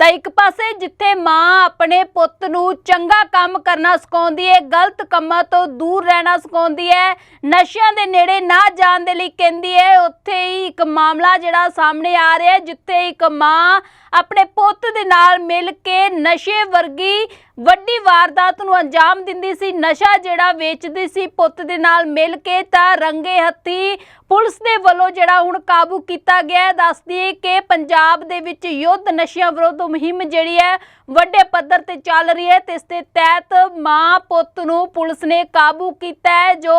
ਤਾਂ ਇੱਕ ਪਾਸੇ ਜਿੱਥੇ ਮਾਂ ਆਪਣੇ ਪੁੱਤ ਨੂੰ ਚੰਗਾ ਕੰਮ ਕਰਨਾ ਸਿਖਾਉਂਦੀ ਹੈ ਗਲਤ ਕੰਮਾਂ ਤੋਂ ਦੂਰ ਰਹਿਣਾ ਸਿਖਾਉਂਦੀ ਹੈ ਨਸ਼ਿਆਂ ਦੇ ਨੇੜੇ ਨਾ ਜਾਣ ਦੇ ਲਈ ਕਹਿੰਦੀ ਹੈ ਉੱਥੇ ਹੀ ਇੱਕ ਮਾਮਲਾ ਜਿਹੜਾ ਸਾਹਮਣੇ ਆ ਰਿਹਾ ਜਿੱਥੇ ਇੱਕ ਮਾਂ ਆਪਣੇ ਪੁੱਤ ਦੇ ਨਾਲ ਮਿਲ ਕੇ ਨਸ਼ੇ ਵਰਗੀ ਵੱਡੀ ਵਾਰਦਾਤ ਨੂੰ ਅੰਜਾਮ ਦਿੰਦੀ ਸੀ, ਨਸ਼ਾ ਜਿਹੜਾ ਵੇਚਦੀ ਸੀ ਪੁੱਤ ਦੇ ਨਾਲ ਮਿਲ ਕੇ ਤਾਂ ਰੰਗੇ ਹੱਥੀ ਪੁਲਿਸ ਦੇ ਵੱਲੋਂ ਜਿਹੜਾ ਹੁਣ ਕਾਬੂ ਕੀਤਾ ਗਿਆ ਹੈ। ਦੱਸਦੀ ਹੈ ਕਿ ਪੰਜਾਬ ਦੇ ਵਿੱਚ ਯੁੱਧ ਨਸ਼ਿਆਂ ਵਿਰੁੱਧ ਮੁਹਿੰਮ ਜਿਹੜੀ ਹੈ, ਵੱਡੇ ਪੱਧਰ ਤੇ ਚੱਲ ਰਹੀ ਹੈ। ਤੇ ਇਸ ਦੇ ਤਹਿਤ ਮਾਂ ਪੁੱਤ ਨੂੰ ਪੁਲਿਸ ਨੇ ਕਾਬੂ ਕੀਤਾ ਹੈ, ਜੋ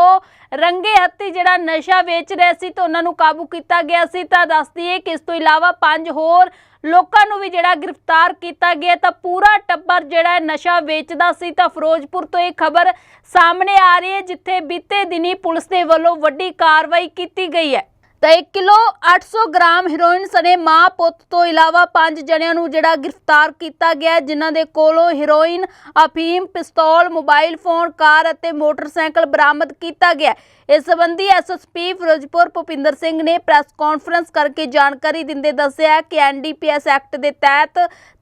ਰੰਗੇ ਹੱਥੀ ਜਿਹੜਾ ਨਸ਼ਾ ਵੇਚ ਰਿਹਾ ਸੀ ਤਾਂ ਉਹਨਾਂ ਨੂੰ ਕਾਬੂ ਕੀਤਾ ਗਿਆ ਸੀ। ਤਾਂ ਦੱਸਦੀ ਹੈ ਕਿ ਇਸ ਤੋਂ ਇਲਾਵਾ ਪੰਜ ਹੋਰ ਲੋਕਾਂ ਨੂੰ ਵੀ ਜਿਹੜਾ ਗ੍ਰਿਫਤਾਰ ਕੀਤਾ ਗਿਆ ਤਾਂ ਪੂਰਾ ਟੱਬਰ ਜਿਹੜਾ ਨਸ਼ਾ ਵੇਚਦਾ ਸੀ ਤਾਂ ਫਿਰੋਜ਼ਪੁਰ ਤੋਂ ਇਹ ਖਬਰ ਸਾਹਮਣੇ ਆ ਰਹੀ ਹੈ, ਜਿੱਥੇ ਬੀਤੇ ਦਿਨੀ ਪੁਲਿਸ ਦੇ ਵੱਲੋਂ ਵੱਡੀ ਕਾਰਵਾਈ ਕੀਤੀ ਗਈ ਹੈ। ਤਾਂ 1 ਕਿਲੋ 800 ਗ੍ਰਾਮ ਹੈਰੋਇਨ ਸਣੇ ਮਾਂ ਪੁੱਤ ਤੋਂ ਇਲਾਵਾ ਪੰਜ ਜਣਿਆਂ ਨੂੰ ਜਿਹੜਾ ਗ੍ਰਿਫਤਾਰ ਕੀਤਾ ਗਿਆ ਜਿਨ੍ਹਾਂ ਦੇ ਕੋਲੋਂ ਹੈਰੋਇਨ ਅਫੀਮ, ਪਿਸਤੌਲ, ਮੋਬਾਈਲ ਫੋਨ, ਕਾਰ ਅਤੇ ਮੋਟਰਸਾਈਕਲ ਬਰਾਮਦ ਕੀਤਾ ਗਿਆ ਇਸ ਸੰਬੰਧੀ ਐਸਐਸਪੀ ਫਿਰੋਜ਼ਪੁਰ ਭੁਪਿੰਦਰ ਸਿੰਘ ਨੇ ਪ੍ਰੈਸ ਕਾਨਫਰੰਸ ਕਰਕੇ ਜਾਣਕਾਰੀ ਦਿੰਦੇ ਦੱਸਿਆ ਕਿ ਐਨਡੀਪੀਐਸ ਐਕਟ ਦੇ ਤਹਿਤ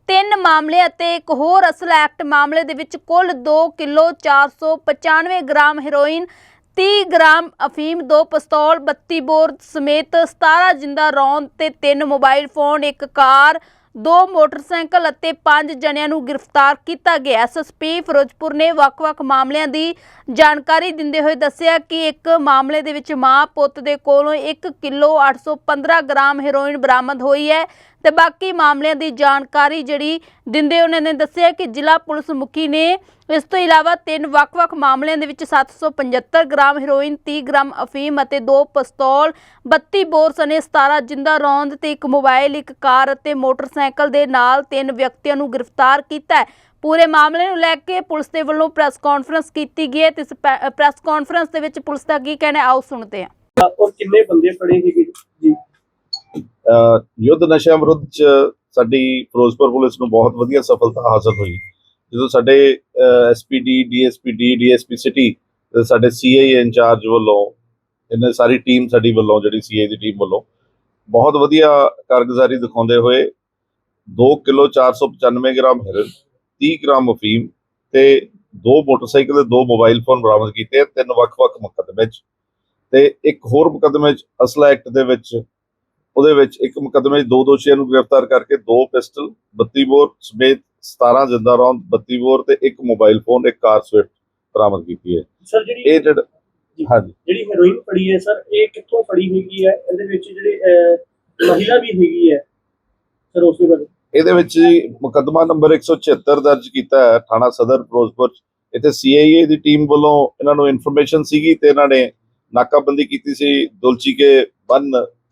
ਤਿੰਨ ਮਾਮਲੇ ਅਤੇ ਇੱਕ ਹੋਰ ਅਸਲ ਐਕਟ ਮਾਮਲੇ ਦੇ ਵਿੱਚ ਕੁੱਲ 2 ਕਿਲੋ 495 ਗ੍ਰਾਮ ਹੈਰੋਇਨ 30 ਗ੍ਰਾਮ ਅਫੀਮ, ਦੋ ਪਿਸਤੌਲ 32 ਬੋਰ ਸਮੇਤ 17 ਜਿੰਦਾ ਰੌਂਦ ਤੇ ਤਿੰਨ ਮੋਬਾਈਲ ਫੋਨ, ਇੱਕ ਕਾਰ, ਦੋ ਮੋਟਰਸਾਈਕਲ ਅਤੇ ਪੰਜ ਜਣਿਆਂ ਨੂੰ ਗ੍ਰਿਫਤਾਰ ਕੀਤਾ ਗਿਆ। ਐਸਐਸਪੀ ਫਿਰੋਜ਼ਪੁਰ ਨੇ ਵੱਖ-ਵੱਖ ਮਾਮਲਿਆਂ ਦੀ ਜਾਣਕਾਰੀ ਦਿੰਦੇ ਹੋਏ ਦੱਸਿਆ ਕਿ ਇੱਕ ਮਾਮਲੇ ਦੇ ਵਿੱਚ ਮਾਂ ਪੁੱਤ ਦੇ ਕੋਲੋਂ 1 ਕਿਲੋ 815 ਗ੍ਰਾਮ ਹੈਰੋਇਨ ਬਰਾਮਦ ਹੋਈ ਹੈ। ਤੇ ਬਾਕੀ ਮਾਮਲਿਆਂ ਦੀ ਜਾਣਕਾਰੀ ਜਿਹੜੀ ਦਿੰਦੇ ਉਹਨਾਂ ਨੇ ਦੱਸਿਆ ਕਿ ਜ਼ਿਲ੍ਹਾ ਪੁਲਿਸ ਮੁਖੀ ਨੇ ਇਸ ਤੋਂ ਇਲਾਵਾ ਤਿੰਨ ਵੱਖ-ਵੱਖ ਮਾਮਲਿਆਂ ਦੇ ਵਿੱਚ 775 ਗ੍ਰਾਮ ਹੈਰੋਇਨ 30 ਗ੍ਰਾਮ ਅਫੀਮ ਅਤੇ ਦੋ ਪਿਸਤੌਲ 32 ਬੋਰ ਸਣੇ 17 ਜਿੰਦਾ ਰੌਂਦ ਤੇ ਇੱਕ ਮੋਬਾਈਲ, ਇੱਕ ਕਾਰ ਅਤੇ ਮੋਟਰਸਾਈਕਲ ਦੇ ਨਾਲ ਤਿੰਨ ਵਿਅਕਤੀਆਂ ਨੂੰ ਗ੍ਰਿਫਤਾਰ ਕੀਤਾ ਹੈ। ਪੂਰੇ ਮਾਮਲੇ ਨੂੰ ਲੈ ਕੇ ਪੁਲਿਸ ਦੇ ਵੱਲੋਂ ਪ੍ਰੈਸ ਕਾਨਫਰੰਸ ਕੀਤੀ ਗਈ ਹੈ ਤੇ ਇਸ ਪੈ- ਪ੍ਰੈਸ ਕਾਨਫਰੰਸ ਦੇ ਵਿੱਚ ਪੁਲਿਸ ਦਾ ਕੀ ਕਹਿਣਾ ਹੈ, ਆਓ ਸੁਣਦੇ ਹਾਂ। ਔਰ ਕਿੰਨੇ ਬੰਦੇ ਫੜੇ ਹੈਗੇ ਜੀ? ਯੁੱਧ ਨਸ਼ਿਆਂ ਵਿਰੁੱਧ ਚ ਸਾਡੀ ਫਿਰੋਜ਼ਪੁਰ ਪੁਲਿਸ ਨੂੰ ਬਹੁਤ ਵਧੀਆ ਸਫਲਤਾ ਹਾਸਲ ਹੋਈ। ਜਦੋਂ ਸਾਡੇ ਐਸਪੀਡੀ ਡੀਐਸਪੀਡੀ ਡੀਐਸਪੀ ਸਿਟੀ ਤੇ ਸਾਡੇ ਸੀਆਈ ਇੰਚਾਰਜ ਵੱਲੋਂ, ਇਹਨਾਂ ਸਾਰੀ ਟੀਮ ਸਾਡੀ ਵੱਲੋਂ, ਜਿਹੜੀ ਸੀਆਈ ਦੀ ਟੀਮ ਵੱਲੋਂ ਬਹੁਤ ਵਧੀਆ ਕਾਰਗੁਜ਼ਾਰੀ ਦਿਖਾਉਂਦੇ ਹੋਏ 2 ਕਿਲੋ 495 ਗ੍ਰਾਮ ਹੈਰੋਇਨ 30 ਗ੍ਰਾਮ ਅਫੀਮ ਤੇ ਦੋ ਮੋਟਰਸਾਈਕਲ ਤੇ ਦੋ ਮੋਬਾਈਲ ਫੋਨ ਬਰਾਮਦ ਕੀਤੇ ਤਿੰਨ ਵੱਖ-ਵੱਖ ਮੁਕੱਦਮੇ 'ਚ। ਤੇ ਇੱਕ ਹੋਰ ਮੁਕੱਦਮੇ 'ਚ ਅਸਲਾ ਐਕਟ ਦੇ ਵਿੱਚ ਉਹਦੇ ਵਿੱਚ ਇੱਕ ਮੁਕੱਦਮੇ 'ਚ ਦੋ ਦੋਸ਼ੀਆਂ ਨੂੰ ਗ੍ਰਿਫਤਾਰ ਕਰਕੇ ਦੋ ਪਿਸਟਲ 32 ਬੋਰ ਸਮੇਤ 17 ਜਿੰਦਾ ਰੌਂਦ 32 ਬੋਰ ਤੇ ਇੱਕ ਮੋਬਾਈਲ ਫੋਨ ਇੱਕ ਕਾਰ ਸਵਿਫਟ ਬਰਾਮਦ ਕੀਤੀ ਹੈ। ਸਰ ਜਿਹੜੀ ਇਹ ਜਿਹੜਾ ਹਾਂਜੀ। ਜਿਹੜੀ ਹੈਰੋਇਨ ਫੜੀ ਹੈ ਸਰ ਇਹ ਕਿੱਥੋਂ ਫੜੀ ਹੈਗੀ ਹੈ? ਇਹਦੇ ਵਿੱਚ ਜਿਹੜੇ ਮਹਿਲਾ ਵੀ ਹੈਗੀ ਹੈ। ਸਰ ਉਸ ਬਾਰੇ। ਇਹਦੇ ਵਿੱਚ ਮੁਕੱਦਮਾ ਨੰਬਰ 176 ਦਰਜ ਕੀਤਾ ਹੈ ਥਾਣਾ ਸਦਰ ਫਿਰੋਜ਼ਪੁਰ। ਇੱਥੇ ਸੀਆਈਏ ਦੀ ਟੀਮ ਵੱਲੋਂ ਇਹਨਾਂ ਨੂੰ ਇਨਫੋਰਮੇਸ਼ਨ ਸੀਗੀ ਤੇ ਇਹਨਾਂ ਨੇ ਨਾਕਾਬੰਦੀ ਕੀਤੀ ਸੀ। ਦੁਲਚੀ ਕੇ ਬੰਨ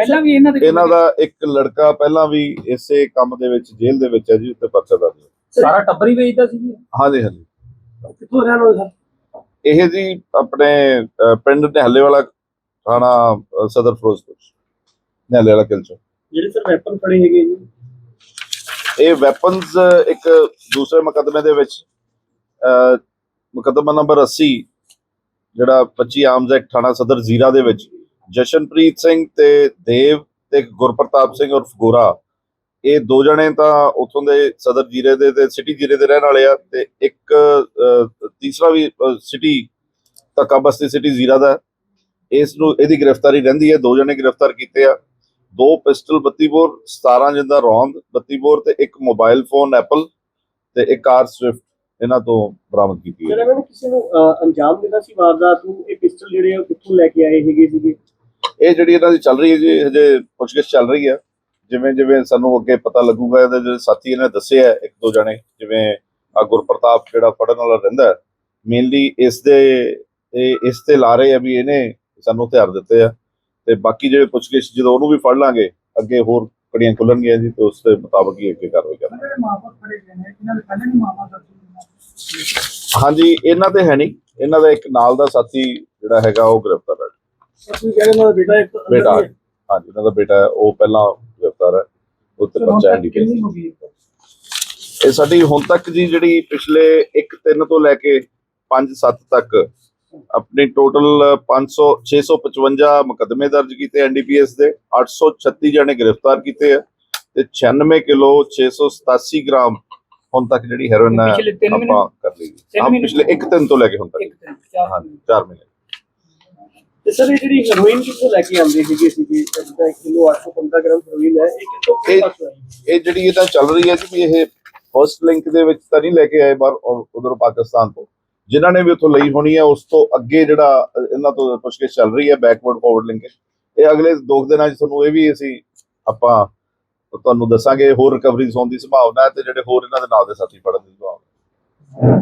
ਪਹਿਲਾਂ ਵੀ ਇਹਨਾਂ ਦੇ ਇਹਨਾਂ ਦਾ ਇੱਕ ਲੜਕਾ ਪਹਿਲਾਂ ਵੀ ਇਸੇ ਕੰਮ ਦੇ ਵਿੱਚ ਜੇਲ੍ਹ ਦੇ ਵਿੱਚ ਹੈ ਜੀ ਉੱਤੇ ਪਰਚਾ ਦਰਜ ਹੈ। ਸਾਰਾ ਟੱਬਰ ਹੀ ਵੇਚਦਾ ਸੀ ਜੀ? ਹਾਂਜੀ ਹਾਂਜੀ। ਕਿੱਥੋਂ ਰਹਿਣ ਵਾਲੇ ਸਰ ਇਹ ਜੀ ਆਪਣੇ ਪਿੰਡ ਨਿਹੱਲੇ ਵਾਲਾ ਥਾਣਾ ਸਦਰ ਫਿਰੋਜ਼ਪੁਰ ਨਿਹੱਲੇ ਵਾਲਾ ਕਿਲਚੋ ਜਿਹੜੇ ਸਰ ਵੈਪਨ ਫੜੇ ਹੈਗੇ ਜੀ। ਇਹ ਵੈਪਨਸ ਇੱਕ ਦੂਸਰੇ ਮੁਕੱਦਮੇ ਦੇ ਵਿੱਚ ਮੁਕੱਦਮਾ ਨੰਬਰ 80 ਜਿਹੜਾ 25 ਆਰਮਜ਼ ਐਕਟ ਥਾਣਾ ਸਦਰ ਜ਼ੀਰਾ ਦੇ ਵਿੱਚ। ਜਸ਼ਨਪ੍ਰੀਤ ਸਿੰਘ ਤੇ ਦੇਵ ਤੇ ਗੁਰਪ੍ਰਤਾਪ ਸਿੰਘ ਉਰਫ ਗੋਰਾ, ਇਹ ਦੋ ਜਣੇ ਤਾਂ ਉੱਥੋਂ ਦੇ ਸਦਰ ਜੀਰੇ ਦੇ ਤੇ ਸਿਟੀ ਜੀਰੇ ਦੇ ਰਹਿਣ ਵਾਲੇ ਆ ਤੇ ਇੱਕ ਤੀਸਰਾ ਵੀ ਸਿਟੀ ਤੱਕਾ ਬਸਤੀ ਸਿਟੀ ਜ਼ੀਰਾ ਦਾ ਇਸ ਨੂੰ, ਇਹਦੀ ਗ੍ਰਿਫਤਾਰੀ ਰਹਿੰਦੀ ਹੈ, ਦੋ ਜਣੇ ਗ੍ਰਿਫਤਾਰ ਕੀਤੇ ਆ। ਦੋ ਪਿਸਟਲ 32 ਬੋਰ 17 ਜਿੰਦਾ ਰੌਂਦ 32 ਬੋਰ ਤੇ ਇੱਕ ਮੋਬਾਈਲ ਫੋਨ ਐਪਲ ਤੇ ਇੱਕ ਕਾਰ ਸਵਿਫਟ, ਇਹਨਾਂ ਤੋਂ ਬਰਾਮਦ ਕੀਤੀ ਹੈ। ਇਹਨਾਂ ਕਿਸੇ ਨੂੰ ਅੰਜਾਮ ਦੇਣਾ ਸੀ ਵਾਰਦਾਤ ਨੂੰ? ਇਹ ਪਿਸਟਲ ਜਿਹੜੇ ਆ ਕਿੱਥੋਂ ਲੈ ਕੇ ਆਏ ਹੈਗੇ ਸੀਗੇ? ਇਹ ਜਿਹੜੀ ਇਹਨਾਂ ਦੀ ਚੱਲ ਰਹੀ ਹੈ ਜੀ ਹਜੇ ਪੁੱਛਗਿੱਛ ਚੱਲ ਰਹੀ ਹੈ। ਜਿਵੇਂ ਜਿਵੇਂ ਸਾਨੂੰ ਅੱਗੇ ਪਤਾ ਲੱਗੂਗਾ ਇਹਦੇ ਜਿਹੜੇ ਸਾਥੀ ਇਹਨੇ ਦੱਸਿਆ ਇੱਕ ਦੋ ਜਣੇ ਜਿਵੇਂ ਆ ਗੁਰਪ੍ਰਤਾਪ ਜਿਹੜਾ ਫੜਨ ਵਾਲਾ ਰਹਿੰਦਾ ਮੇਨਲੀ ਇਸ ਦੇ ਇਸ ਤੇ ਲਾ ਰਹੇ ਆ ਵੀ ਇਹਨੇ ਸਾਨੂੰ ਹਥਿਆਰ ਦਿੱਤੇ ਆ। ਤੇ ਬਾਕੀ ਜਿਹੜੇ ਪੁੱਛਗਿੱਛ ਜਦੋਂ ਉਹਨੂੰ ਵੀ ਫੜ ਲਾਂਗੇ ਅੱਗੇ ਹੋਰ ਕੜੀਆਂ ਖੁੱਲਣਗੀਆਂ ਜੀ ਤੇ ਉਸ ਦੇ ਮੁਤਾਬਕ ਹੀ ਅੱਗੇ ਕਾਰਵਾਈ ਕਰਾਂਗੇ। ਹਾਂਜੀ ਇਹਨਾਂ ਤੇ ਹੈ ਨਹੀਂ। ਇਹਨਾਂ ਦਾ ਇੱਕ ਨਾਲ ਦਾ ਸਾਥੀ ਜਿਹੜਾ ਹੈਗਾ ਉਹ ਗ੍ਰਿਫਤਾਰ ਹੈ ਤੁਸੀਂ ਕਹਿ ਰਹੇ ਹੋ ਬੇਟਾ ਇੱਕ ਬੇਟਾ ਹੀ ਹੈ। ਹਾਂਜੀ ਇਹਨਾਂ ਦਾ ਬੇਟਾ ਹੈ, ਉਹ ਪਹਿਲਾਂ ਗ੍ਰਿਫਤਾਰ ਹੈ ਉਹ ਤੇ ਸਰ, ਹੁਣ ਬੱਚਾ ਤੱਕ ਐਨਡੀਪੀ ਕਿੰਨੀ ਹੋ ਗਈ ਹੈ? ਇਹ ਸਾਡੀ ਹੁਣ ਤੱਕ ਜੀ ਜਿਹੜੀ ਪਿਛਲੇ 1 3 ਤੋਂ ਲੈ ਕੇ 5 7 ਤੱਕ ਆਪਣੀ ਟੋਟਲ 500 655 ਮੁਕੱਦਮੇ ਦਰਜ ਕੀਤੇ ਐਨਡੀਪੀਐਸ ਦੇ 836 ਜਣੇ ਗ੍ਰਿਫਤਾਰ ਕੀਤੇ ਆ ਤੇ 96 ਕਿਲੋ 687 ਗ੍ਰਾਮ ਹੁਣ ਤੱਕ ਜਿਹੜੀ ਹੈਰੋਇਨ ਆਪਾਂ? ਕਰ ਲਈ ਹਾਂ? ਪਿਛਲੇ 1 3 ਤੋਂ ਲੈ ਕੇ ਹੁਣ ਤੱਕ ਦਿਨ, ਹਾਂਜੀ 4 ਮਹੀਨੇ ਤੇ ਸਰ ਇਹ ਜਿਹੜੀ ਹੈਰੋਇਨ ਕਿੱਥੋਂ ਲੈ ਕੇ ਆਉਂਦੇ ਸੀਗੇ ਸੀਗੇ ਜਿੱਦਾਂ 1 ਕਿਲੋ 815 ਗ੍ਰਾਮ ਹੈਰੋਇਨ ਹੈ ਇਹ ਕਿੱਥੋਂ ਕਿਹੜੇ ਇਹ- ਪਾਸੋਂ ਆਈ ਇਹ ਜਿਹੜੀ ਇਹ ਤਾਂ ਚੱਲ ਰਹੀ ਹੈ ਜੀ ਵੀ ਇਹ ਫਰਸਟ ਲਿੰਕ ਦੇ ਵਿੱਚ ਤਾਂ ਨਹੀਂ ਲੈ ਕੇ ਆਏ ਬਾਹਰ ਉਧਰ ਪਾਕਿਸਤਾਨ ਤੋਂ। ਜਿਨ੍ਹਾਂ ਨੇ ਵੀ ਉੱਥੋਂ ਲਈ ਹੋਣੀ ਹੈ ਉਸ ਤੋਂ ਅੱਗੇ ਜਿਹੜਾ ਅ, ਇਹਨਾਂ ਤੋਂ ਪੁੱਛਗਿੱਛ ਚੱਲ ਰਹੀ ਹੈ ਬੈਕਵਰਡ ਫਾਰਵਰਡ ਲਿੰਕ ਇਹ ਅਗਲੇ ਦੋ ਕੁ ਦਿਨਾਂ 'ਚ ਤੁਹਾਨੂੰ ਇਹ ਵੀ ਅਸੀਂ ਆਪਾਂ ਤੁਹਾਨੂੰ ਦੱਸਾਂਗੇ ਹੋਰ ਰਿਕਵਰੀਜ਼ ਹੋਣ ਦੀ ਸੰਭਾਵਨਾ ਹੈ ਤੇ ਜਿਹੜੇ ਹੋਰ ਇਹਨਾਂ ਦੇ ਨਾਲ ਦੇ ਸਾਥੀ ਫੜਨ ਦੀ ਸੰਭਾਵਨਾ ਹੈ।